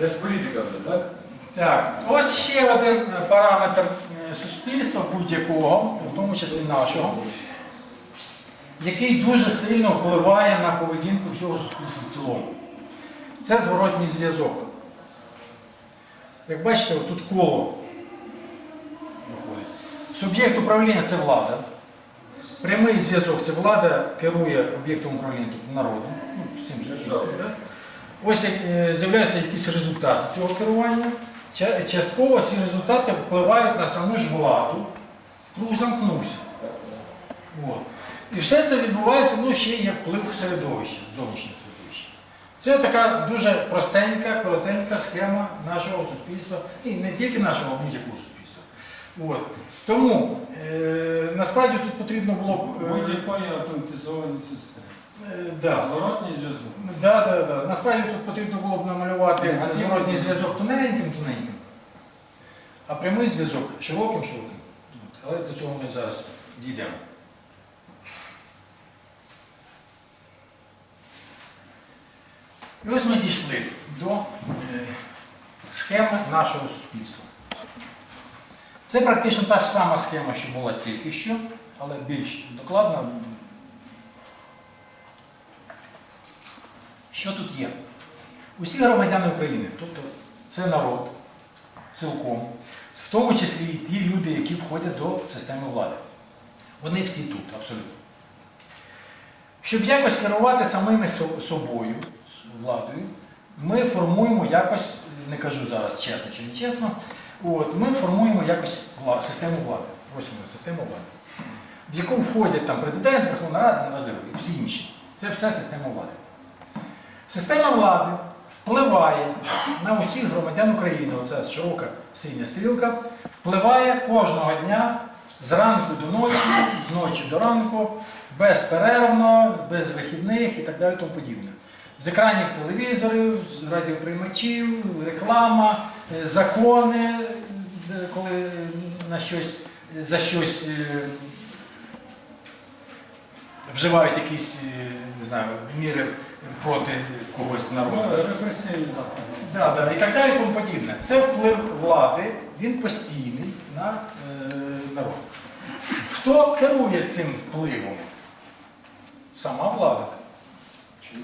Це ж політика вже, так? Так, ось ще один е, параметр е, суспільства будь-якого, в тому числі нашого, який дуже сильно впливає на поведінку всього суспільства в цілому. Це зворотній зв'язок. Як бачите, тут коло виходить. Суб'єкт управління це влада. Прямий зв'язок це влада керує об'єктом управління тобто народом, ну, всім суспільством. Да? Ось е, з'являються якісь результати цього керування. Частково ці результати впливають на саму ж владу. Круг замкнувся. І все це відбувається, ну, ще є вплив середовища, зовнішнього середовища. Це така дуже простенька, коротенька схема нашого суспільства, і не тільки нашого, а будь-якого суспільства. Тому е, насправді тут потрібно було б. е, Будь-якої автоматизованої системи. Е, да. Зворотній зв'язок. Да, да, да. Насправді тут потрібно було б намалювати Негативний зворотній зв'язок. зв'язок тоненьким, тоненьким, а прямий зв'язок широким, широким. От. Але до цього ми зараз дійдемо. І ось ми дійшли до е, схеми нашого суспільства. Це практично та ж сама схема, що була тільки що, але більш докладна. Що тут є? Усі громадяни України, тобто це народ цілком, в тому числі і ті люди, які входять до системи влади. Вони всі тут, абсолютно. Щоб якось керувати самими собою, владою, ми формуємо якось, не кажу зараз чесно чи не чесно, от, ми формуємо якось систему влади. Ось вона, система влади. В яку входять там президент, Верховна Рада, неважливо, і всі інші. Це все система влади. Система влади впливає на усіх громадян України, оця широка синя стрілка, впливає кожного дня з ранку до ночі, з ночі до ранку, безперервно, без вихідних і так далі тому подібне. З екранів телевізорів, з радіоприймачів, реклама, е, закони, коли на щось, за щось е, вживають якісь е, не знаю, міри проти когось народу. Ну. Да, да, і так далі, і тому подібне. Це вплив влади, він постійний на е, народ. Хто керує цим впливом? Сама влада.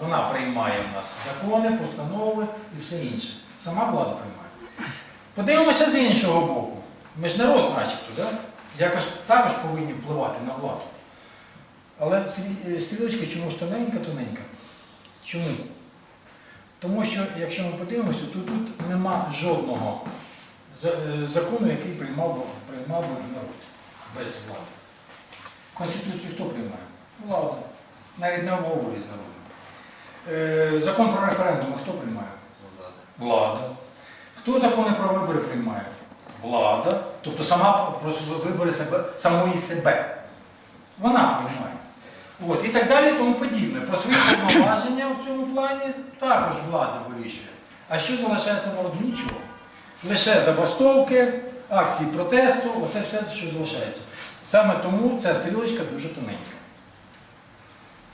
Вона приймає в нас закони, постанови і все інше. Сама влада приймає. Подивимося з іншого боку. Ми ж народ начебто, да? якось також повинні впливати на владу. Але е, стрілочка чомусь тоненька-тоненька. Чому? Тому що, якщо ми подивимося, то тут нема жодного е, закону, який приймав би, приймав би народ без влади. Конституцію хто приймає? Влада. Навіть не обговорює з народом. Е, Закон про референдум хто приймає? Влада. Хто закони про вибори приймає? Влада. Тобто сама про вибори себе, самої себе. Вона приймає. От, і так далі, і тому подібне. Про свої повноваження в цьому плані також влада вирішує. А що залишається народу? Нічого. Лише забастовки, акції протесту, оце все, що залишається. Саме тому ця стрілочка дуже тоненька.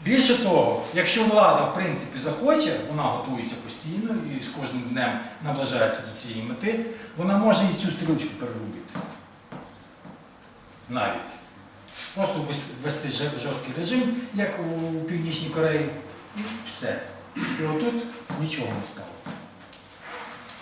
Більше того, якщо влада, в принципі, захоче, вона готується постійно і з кожним днем наближається до цієї мети, вона може і цю стрілочку переробити. Навіть. Просто вес- вести жорсткий режим, як у Північній Кореї, і все. І отут нічого не стало.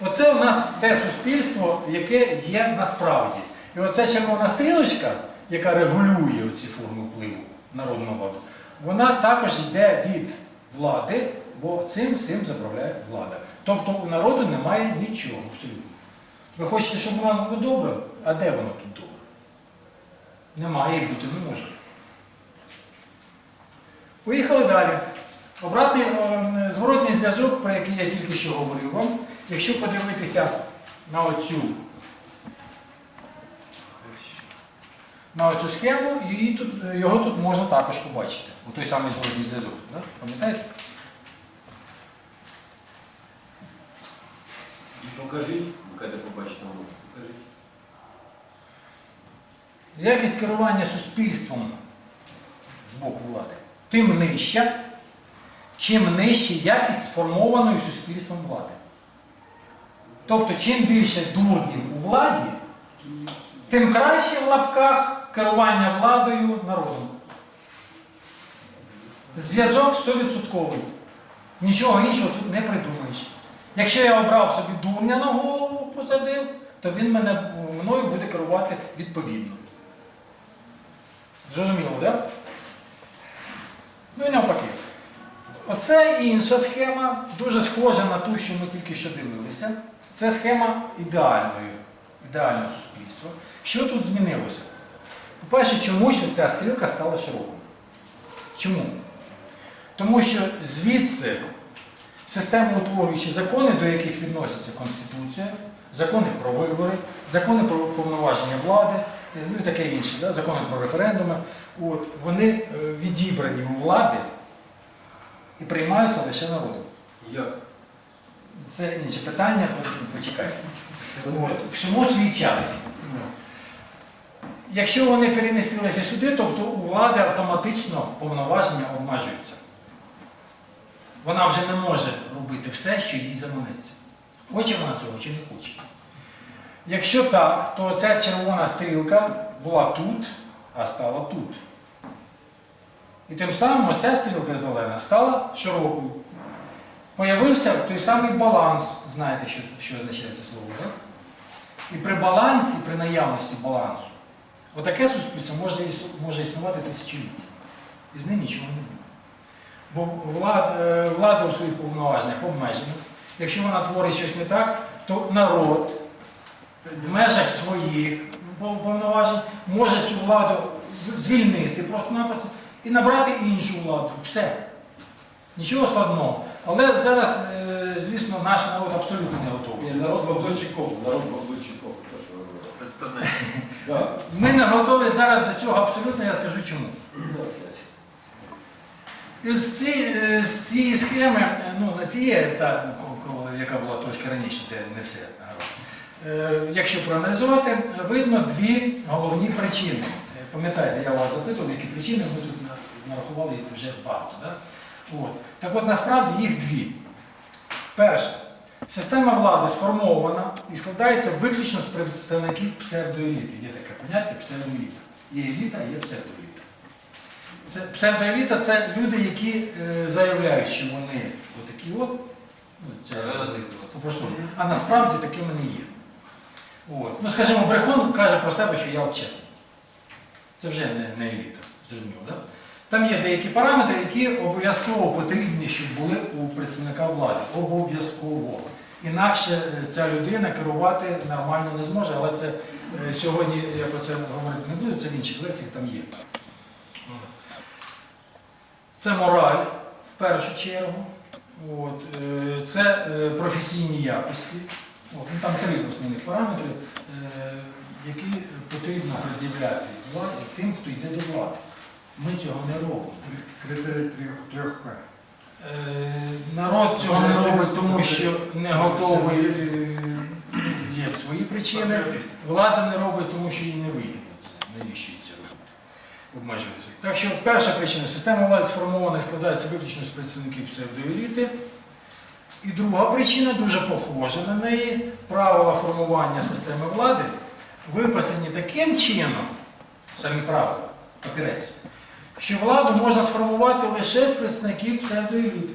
Оце у нас те суспільство, яке є насправді. І оця червона стрілочка, яка регулює ці форми впливу народного владу, вона також йде від влади, бо цим всім заправляє влада. Тобто у народу немає нічого абсолютно. Ви хочете, щоб у нас було добре? А де воно тут добре? Немає і бути не може. Поїхали далі. Обратний е, зворотний зв'язок, про який я тільки що говорив вам, якщо подивитися на оцю, на оцю схему, тут, його тут можна також побачити. У той самий зворотний зв'язок. Да? Пам'ятаєте? Покажіть, коли побачите воно. Покажіть. Якість керування суспільством з боку влади, тим нижча, чим нижче якість сформованої суспільством влади. Тобто, чим більше дурнів у владі, тим краще в лапках керування владою народом. Зв'язок 100%. Нічого іншого тут не придумаєш. Якщо я обрав собі дурня на голову, посадив, то він мене, мною буде керувати відповідно. Зрозуміло, так? Ну і навпаки. Оце інша схема, дуже схожа на ту, що ми тільки що дивилися. Це схема ідеальної, ідеального суспільства. Що тут змінилося? По-перше, чомусь ця стрілка стала широкою. Чому? Тому що звідси системоутворюючі закони, до яких відноситься Конституція, закони про вибори, закони про повноваження влади, ну і таке інше, да? закони про референдуми, от, вони е, відібрані у влади і приймаються лише народом. Як? Це інше питання, почекайте. От, Всьому свій час. Якщо вони перемістилися сюди, тобто у влади автоматично повноваження обмежуються. Вона вже не може робити все, що їй заманеться. Хоче вона цього чи не хоче. Якщо так, то ця червона стрілка була тут, а стала тут. І тим самим оця стрілка зелена стала широкою. Появився той самий баланс, знаєте, що, що означає це слово, так? І при балансі, при наявності балансу, отаке суспільство може, може існувати тисячоліття. І з ним нічого не буде. Бо влада, е, влада у своїх повноваженнях обмежена. Якщо вона творить щось не так, то народ в межах своїх повноважень може цю владу звільнити просто-напросто і набрати іншу владу. Все. Нічого складного. Але зараз, е, звісно, наш народ абсолютно не готовий. Ні, народ Бабличиков, народ то, що ви. Представник. Ми не готові зараз до цього абсолютно, я скажу чому. З цієї, е, з цієї схеми, е, ну на цієї, та, яка була трошки раніше, де не все гаразд. Е, Якщо проаналізувати, видно дві головні причини. Е, Пам'ятаєте, я вас запитував, які причини, ми тут нарахували вже багато. Да? От. Так от насправді їх дві. Перше, система влади сформована і складається виключно з представників псевдоеліти. Є таке поняття псевдоеліта. Є еліта, є псевдоеліта. Це псевдоеліта це люди, які е, заявляють, що вони отакі от, ну, це попросту, а насправді такими не є. От. Ну, скажімо, брехун каже про себе, що я от чесний. Це вже не, не еліта, зрозуміло, так? Там є деякі параметри, які обов'язково потрібні, щоб були у представника влади. Обов'язково. Інакше е, ця людина керувати нормально не зможе, але це е, сьогодні, як оце говорити не буду, це в інших лекціях там є. Це мораль в першу чергу. От, е, це професійні якості. От, ну, там три основних параметри, е, які потрібно владі тим, хто йде до влади. Ми цього не робимо. Критерій трьох, П. Е, Народ цього не робить, тому що не готовий, е, є свої причини. Влада не робить, тому що їй не вигідно це. Навіщо їй це робити? Обмежуватися. Так що перша причина система влади сформована і складається виключно з представників псевдоеліти. І друга причина, дуже похожа на неї, правила формування системи влади виписані таким чином, самі правила, папірець, що владу можна сформувати лише з представників псевдоеліти.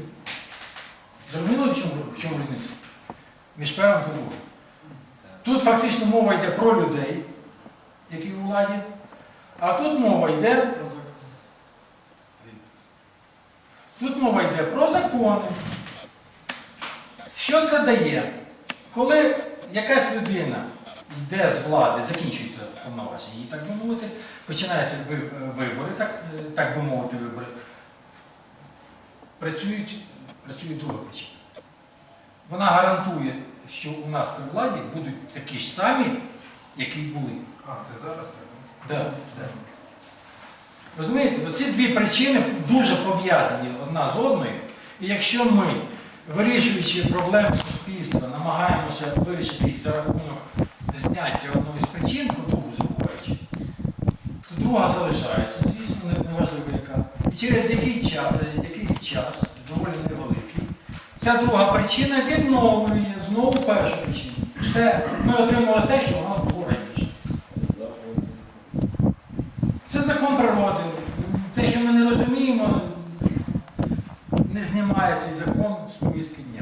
Зрозуміло, в чому, в чому різниця? Між первим та другим. Тут фактично мова йде про людей, які у владі, а тут мова йде. Тут мова йде про закони. Що це дає? Коли якась людина йде з влади, закінчується повноваження, її так би мовити, починаються вибори, так, е, так би мовити, вибори, працюють, працює друга причина. Вона гарантує, що у нас при владі будуть такі ж самі, які були. А, це зараз так? Да, да. Розумієте, оці дві причини дуже пов'язані одна з одною. І якщо ми, вирішуючи проблеми суспільства, намагаємося вирішити їх за рахунок зняття одної з причин, другу забуваючи, то друга залишається, звісно, неважливо яка. І через який час, якийсь час, доволі невеликий, ця друга причина відновлює знову першу причину. Це ми отримали те, що у нас було раніше. Це закон природи. Те, що ми не розуміємо, не знімає цей закон з повістки дня.